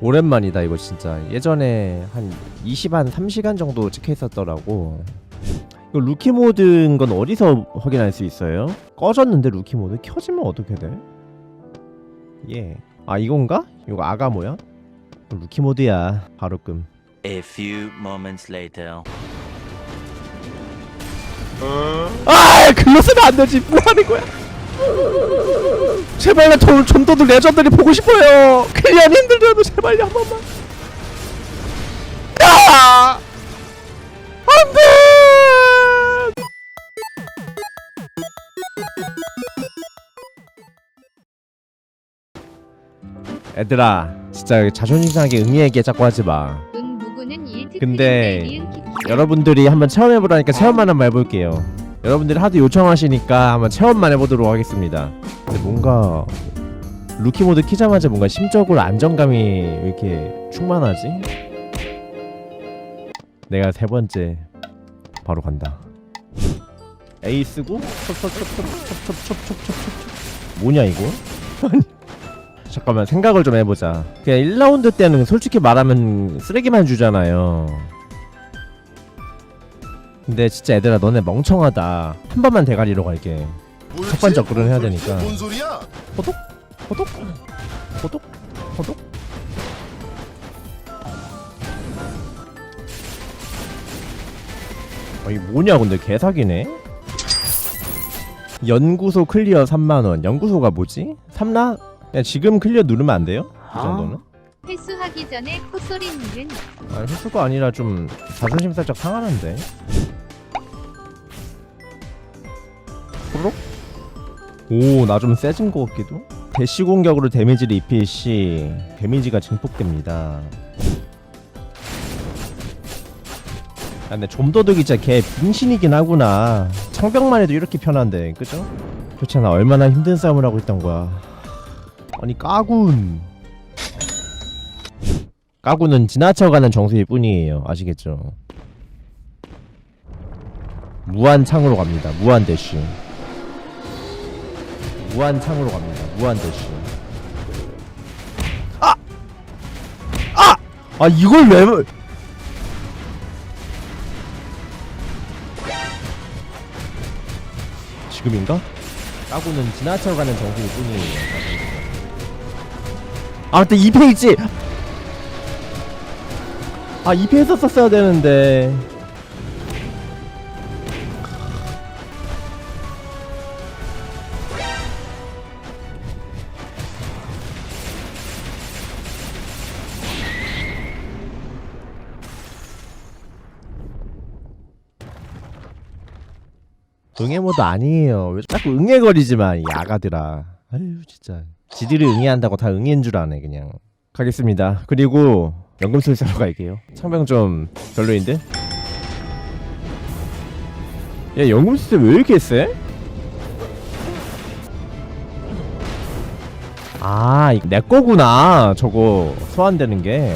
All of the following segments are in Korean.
오랜만이다 이거 진짜 예전에 한 20, 한 3시간 정도 찍혀 있었더라고 이거 루키 모드인 건 어디서 확인할 수 있어요? 꺼졌는데 루키 모드 켜지면 어떻게 돼? 예. 아 이건가? 이거 아가 뭐야? 루키 모드야 바로 끔 A few moments later. 아 글로 쓰면 안 되지 뭐 하는 거야 제발 나좀 좀더 레전드리 보고 싶어요. 클리어는 힘들더라도 제발요 한 번만. 아 안돼! 애들아 진짜 자존심 상하게 응애에게 자꾸 하지 마. 응 누구는 근데 여러분들이 한번 체험해보라니까 체험만 한번 해볼게요. 여러분들이 하도 요청하시니까 한번 체험만 해보도록 하겠습니다. 근데 뭔가 루키 모드 키자마자 뭔가 심적으로 안정감이 왜 이렇게 충만하지? 내가 세 번째 바로 간다. 에이스고 뭐냐 이거? 잠깐만 생각을 좀 해보자. 그냥 1라운드 때는 솔직히 말하면 쓰레기만 주잖아요. 근데 진짜 얘들아 너네 멍청하다 한 번만 대가리로 갈게 첫 번째 업그레이드 해야 되니까. 뭔 소리야? 호독? 호독? 호독? 호독? 아 이게 뭐냐 근데 개사기네 연구소 클리어 3만원 연구소가 뭐지? 삼라? 야 지금 클리어 누르면 안 돼요? 그 정도는? 회수하기 전에 콧소리 누른 아 횟수가 아니라 좀 자존심 살짝 상하는데 오 나 좀 세진 것 같기도 대시 공격으로 데미지를 입힐 시 데미지가 증폭됩니다 아 근데 좀도둑이 진짜 개 빙신이긴 하구나 창병만 해도 이렇게 편한데 그죠? 좋잖아 얼마나 힘든 싸움을 하고 있던 거야 아니 까군 까구는 지나쳐가는 정수일 뿐이에요. 아시겠죠? 무한 창으로 갑니다. 무한 대쉬. 무한 창으로 갑니다. 무한 대쉬. 아! 아! 아 이걸 왜? 뭐- 지금인가? 까구는 지나쳐가는 정수일 뿐이에요. 아 맞다 2페이지 아 2패에서 썼어야 되는데 응애 모드 아니에요 왜 자꾸 응애거리지만 이 아가들아 아유 진짜 지들이 응애한다고 다 응애인 줄 아네 그냥 가겠습니다 그리고 연금술사로 갈게요 창병 좀 별로인데? 야 연금술사 왜 이렇게 세? 아, 내 거구나. 저거 소환되는 게.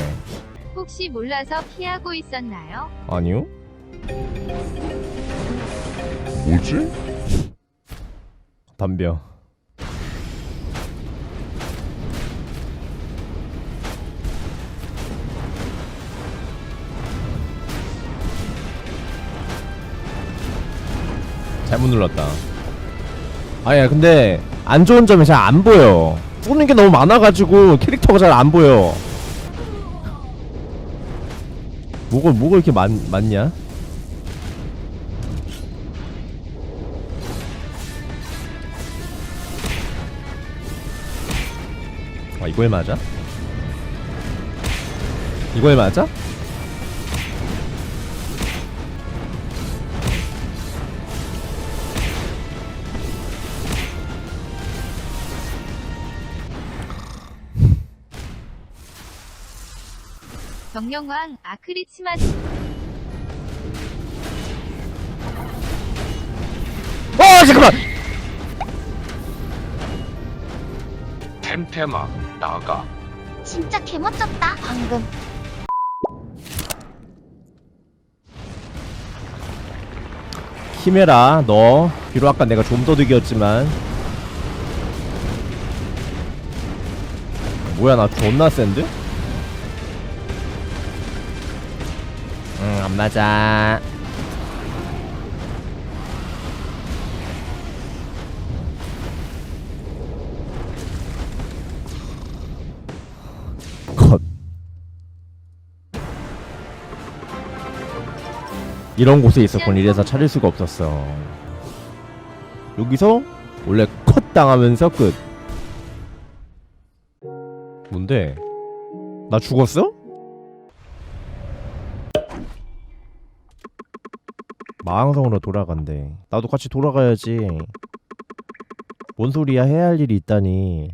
혹시 몰라서 피하고 있었나요? 아니요? 뭐지? 덤벼. 잘못 눌렀다. 아야 근데 안 좋은 점이 잘 안 보여. 쏘는 게 너무 많아가지고 캐릭터가 잘 안 보여. 뭐가 뭐가 이렇게 많 많냐? 아 이거에 맞아? 이거에 맞아? 정령왕 아크리치마 어 잠깐만! 템템아 나가. 진짜 개멋졌다. 방금. 키메라 너. 비록 아까 내가 좀 도둑이었지만. 뭐야 나 존나 센데? 응안 맞아. 이런 곳에 있었군. 이래서 찾을 수가 없었어. 여기서 원래 컷 당하면서 끝. 뭔데? 나 죽었어? 마왕성으로 돌아간대. 나도 같이 돌아가야지. 뭔 소리야? 해야 할 일이 있다니.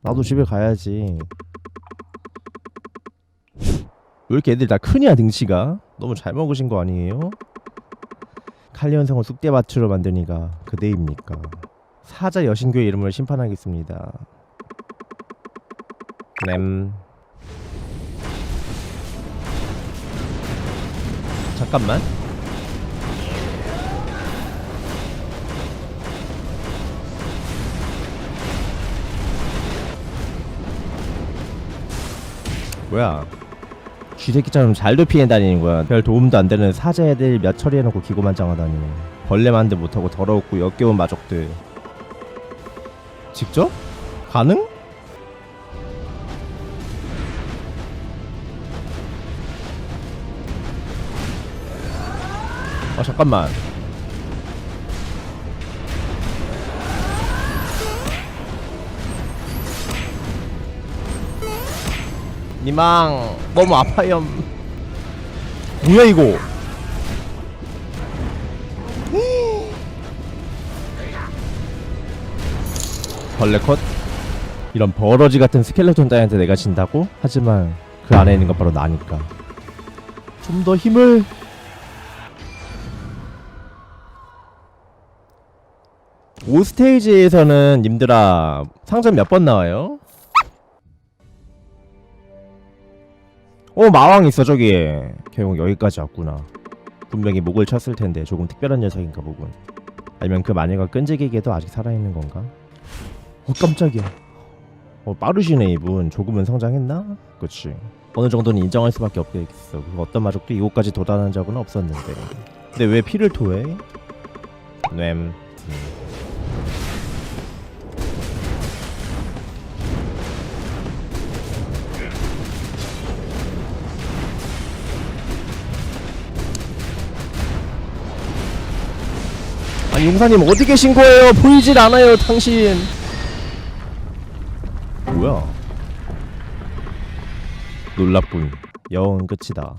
나도 집에 가야지. 왜 이렇게 애들 다 크냐 등치가? 너무 잘 먹으신 거 아니에요? 칼리언성을 쑥대밭으로 만드니까 그대입니까? 사자 여신교의 이름을 심판하겠습니다. 램. 잠깐만. 뭐야? 쥐새끼처럼 잘도 피해 다니는 거야. 별 도움도 안 되는 사자 애들 몇 처리해놓고 기고만장하다니. 벌레만도 못하고 더러웠고 역겨운 마족들. 직접? 가능? 아 잠깐만. 니망 너무 아파요. 뭐야 이거? 벌레 컷? 이런 버러지 같은 스켈레톤 따위한테 내가 진다고? 하지만 그 안에 있는 건 바로 나니까. 좀 더 힘을 오 스테이지에서는 님들아 상점 몇 번 나와요? 어 마왕 있어 저기. 결국 여기까지 왔구나. 분명히 목을 쳤을 텐데 조금 특별한 녀석인가 보군 아니면 그 마녀가 끈질기게도 아직 살아있는 건가? 어 깜짝이야. 어 빠르시네 이분. 조금은 성장했나? 그치. 어느 정도는 인정할 수밖에 없겠어. 그 어떤 마족도 이곳까지 도달한 적은 없었는데. 근데 왜 피를 토해? 뇌м 음. 용사님 어디 계신 거예요? 보이질 않아요 당신. 뭐야? 놀랍군. 여운 끝이다.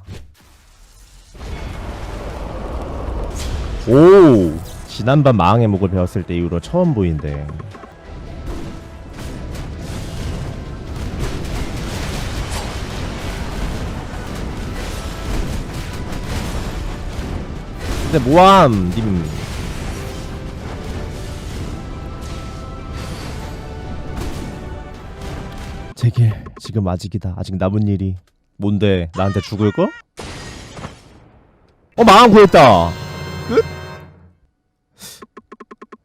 오! 지난밤 마왕의 목을 배웠을 때 이후로 처음 보인대. 근데 모함 님 제길 지금 아직이다. 아직 남은 일이 뭔데? 나한테 죽을 거? 어 마음 구했다. 끝?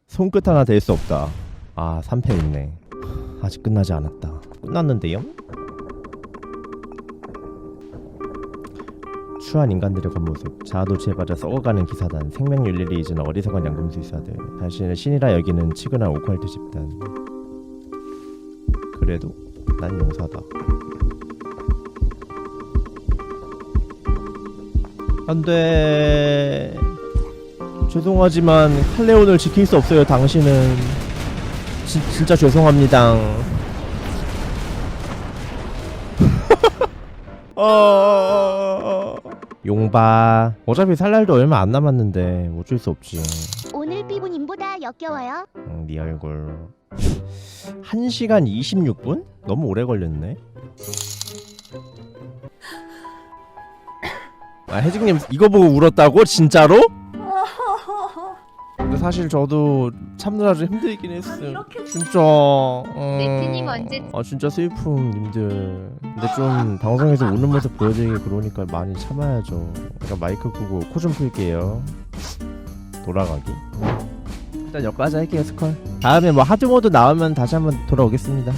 손끝 하나 될 수 없다. 아 3패 있네. 아직 끝나지 않았다. 끝났는데요? 추한 인간들의 겉모습. 자아도취에 빠져 썩어가는 기사단. 생명윤리를 잊은 어리석은 양금술사들. 자신을 신이라 여기는 치근한 오컬트 집단. 그래도 난 용사다. 안돼. 죄송하지만 칼레온을 지킬 수 없어요. 당신은 지, 진짜 죄송합니다. 어... 용바. 어차피 살 날도 얼마 안 남았는데 어쩔 수 없지. 오늘 피부님보다 역겨워요. 응, 네 얼굴 1시간 26분? 너무 오래 걸렸네. 아 혜직님 이거 보고 울었다고? 진짜로? 근데 사실 저도 참느라 좀 힘들긴 했어요. 진짜. 음... 네트님 언제- 아 진짜 슬픔 님들. 근데 좀 방송에서 우는 모습 보여드리기 그러니까 많이 참아야죠. 제가 마이크 끄고 코 좀 풀게요. 돌아가기. 일단 여기까지 할게요 스컬. 다음에 뭐 하드모드 나오면 다시 한번 돌아오겠습니다